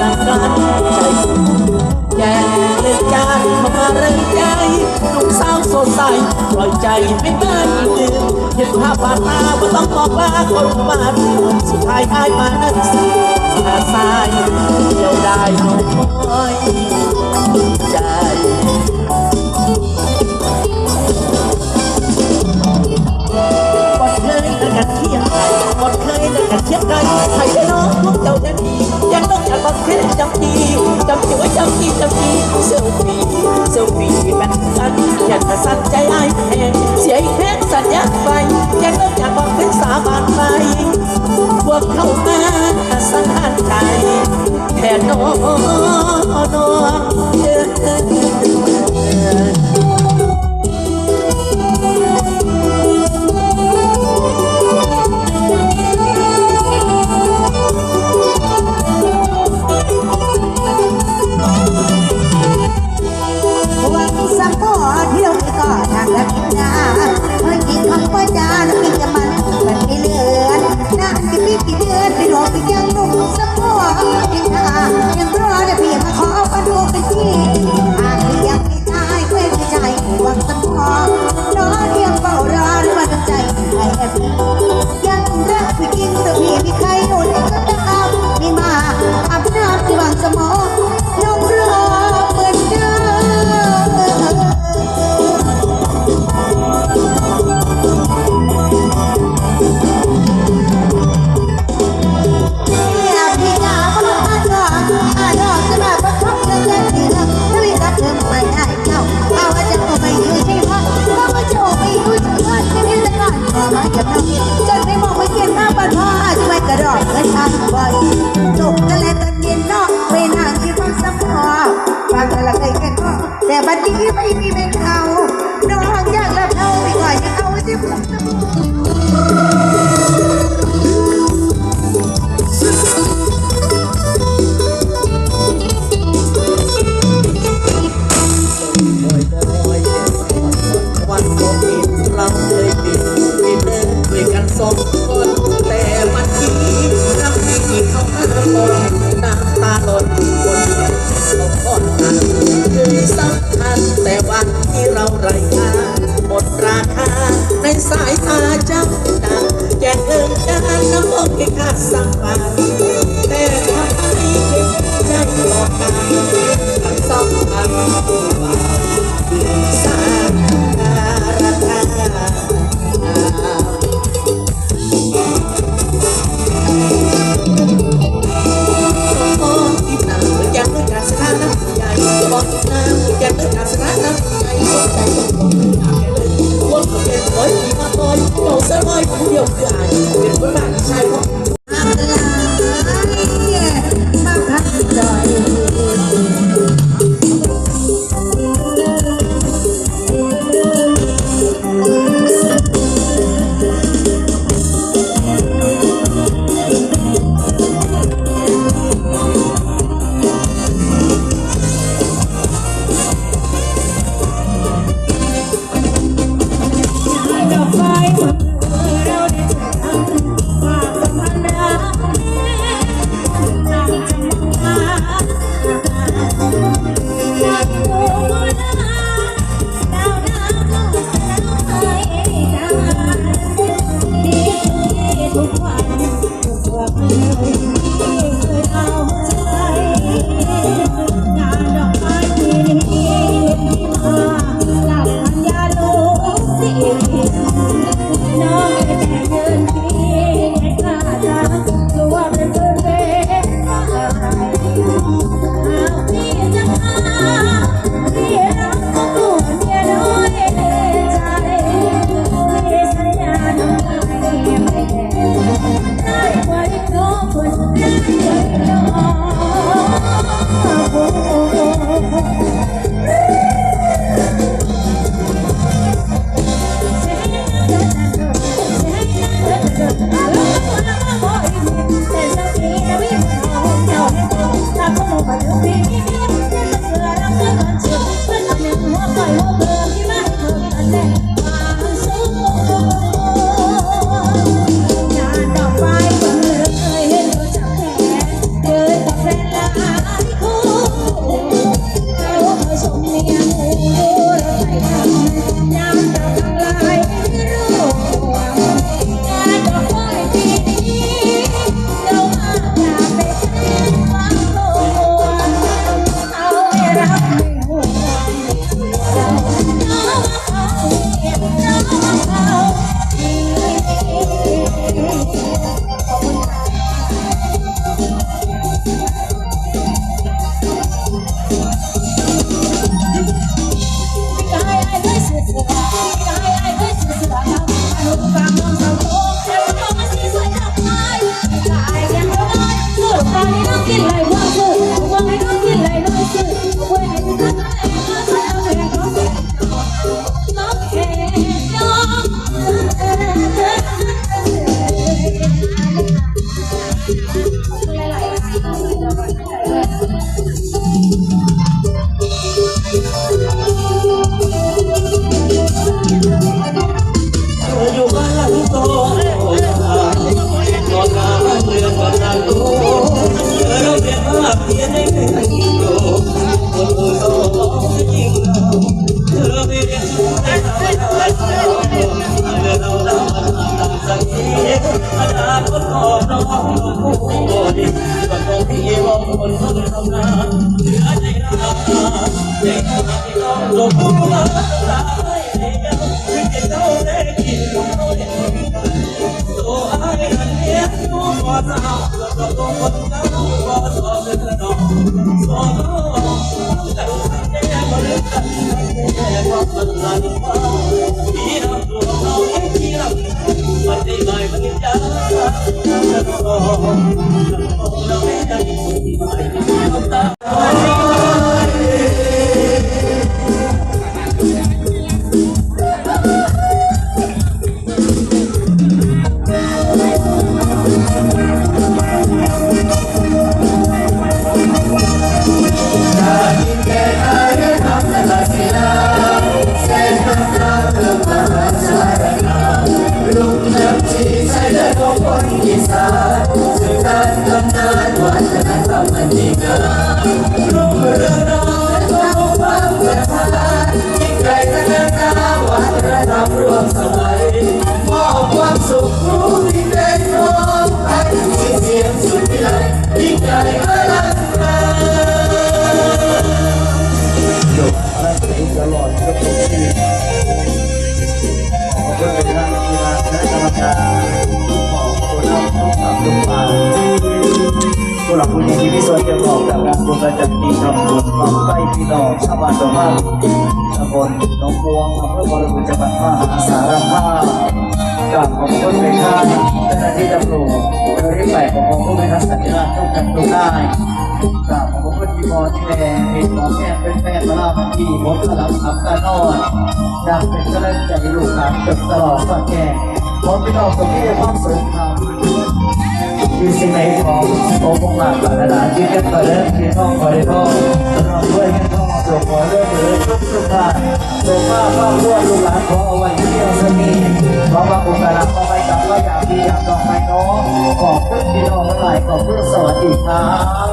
ដល់ដល់ចៃយ៉ាលើចានមករើចៃក្នុងសោកសោសាយប្រយចៃមិនបានទេយើងថាបាតាមិនต้องបកឡាគ្រប់បានសុខហើយអាយបានអាសាយ คนคนเราก็ต่างถึสำคัญแต่วันที่เราไร้ค่าหมดราคาในสายตาจ้าดังแก่เงินด้านนำมนต์ที่สัมผัสแต่ทำให้ถึงใจหลอกกันทั้งสาง นั่ บและเพลงตลอดจนจบชีขอบคุณเป็นทางกีฬาคณะกรรมการของคนเราต้องทำลงมายผู้หลักผู้ใหญ่ที่มีส่วนเกี่ยวข้องกับการบระจำปีทำบุญบังไฟพี่น้องชาวบ้านตรงข้ามตำบลหนองบัวอำเภอบริบูรณ์จังหวัดมหาสารคามกับของคนเป็นข้าเจ้าหน้าที่ตำรวจโดยที่ฝ่ายของผู้ไม่ทักสัญญาต้องจับตัวได้กับของคน ที่มอที่แลเห็นหมอแม่เป็นแม่พระราพันธีมดพลังขับตานอนดังเป็นกำลังใจลูกหลานจนตลอดฝักแก่พร้อมพี่น้องตรงที่ความสวยงามคือสิ่งไหนของโอ้พงหลานปรารถนาที่กันก็เปิดที่ท่องคอยท่องสำหรับด้วยให้ท่องหลวงพ่อเรื่องหรือทุกทุกท่านทรงมาเข้าร่วมลูกหลานขอเอาไว้เที่ยวสมีเพราะว่าองค์การขอไปกับว่าอยากดีอยากดอกไม้น้องขอบคุณพี่น้องทั้งหลายขอบคุณสวัสดีครับ